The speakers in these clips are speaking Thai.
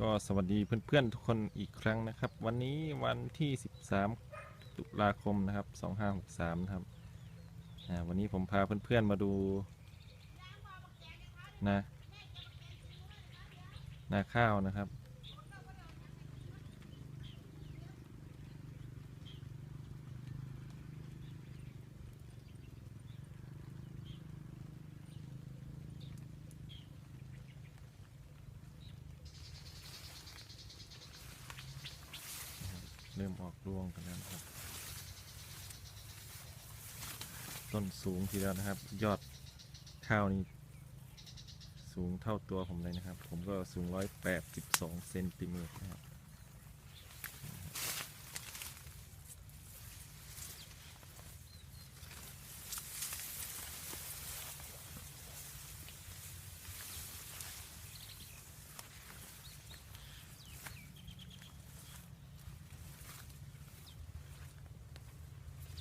ก็สวัสดีเพื่อนๆทุกคนอีกครั้งนะครับ วันนี้วันที่ 13 ตุลาคมนะครับ 2563 นะครับวันนี้ผมพาเพื่อนๆมาดูนะนาข้าวนะครับ เริ่มออกรวงกันแล้วนะครับ ต้นสูงทีเดียวนะครับ ยอดข้าวนี่สูงเท่าตัวผมเลยนะครับ ผมก็สูง 182 เซนติเมตรนะครับ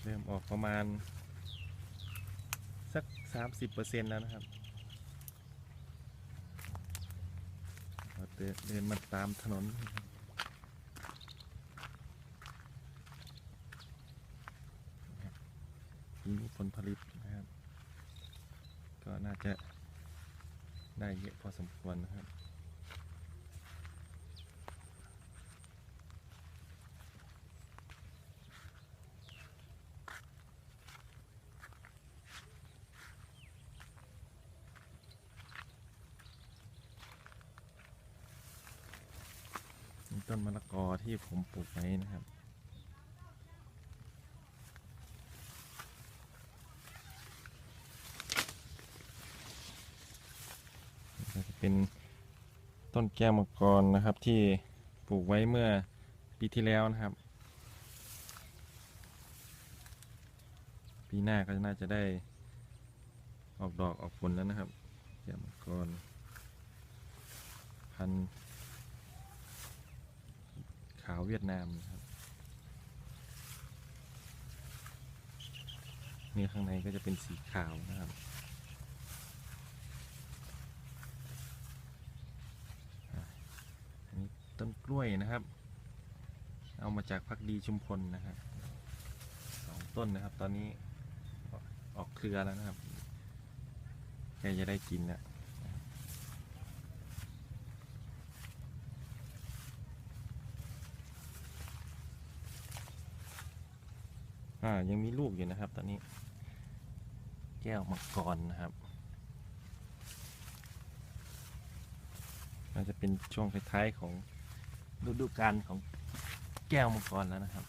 เริ่มออกประมาณ สักสามสิบเปอร์เซ็นแล้วนะครับเราเดินมาตามถนนนี่ผลผลิตนะครับ ก็น่าจะได้เยอะพอสมควรนะครับ ต้นมะละกอที่ผมปลูกไว้นะครับจะเป็นต้นแก้วมังกรนะครับที่ปลูกไว้เมื่อปีที่แล้วนะครับ ปีหน้าก็น่าจะได้ออกดอกออกผลแล้วนะครับแก้วมังกรพันธุ์ เวียดนามนะครับเนื้อข้างในก็จะเป็นสีขาวนะครับ อันนี้ต้นกล้วยนะครับ เอามาจากพักดีชุมพลนะครับสองต้นนะครับ ตอนนี้ออกเครือแล้วนะครับใกจะได้กินแล้ว อ่ายังมีลูกอยู่นะครับ ตอนนี้ แก้วมังกรนะครับน่าจะเป็นช่วงท้ายๆของฤดูกาลของแก้วมังกรแล้วนะครับ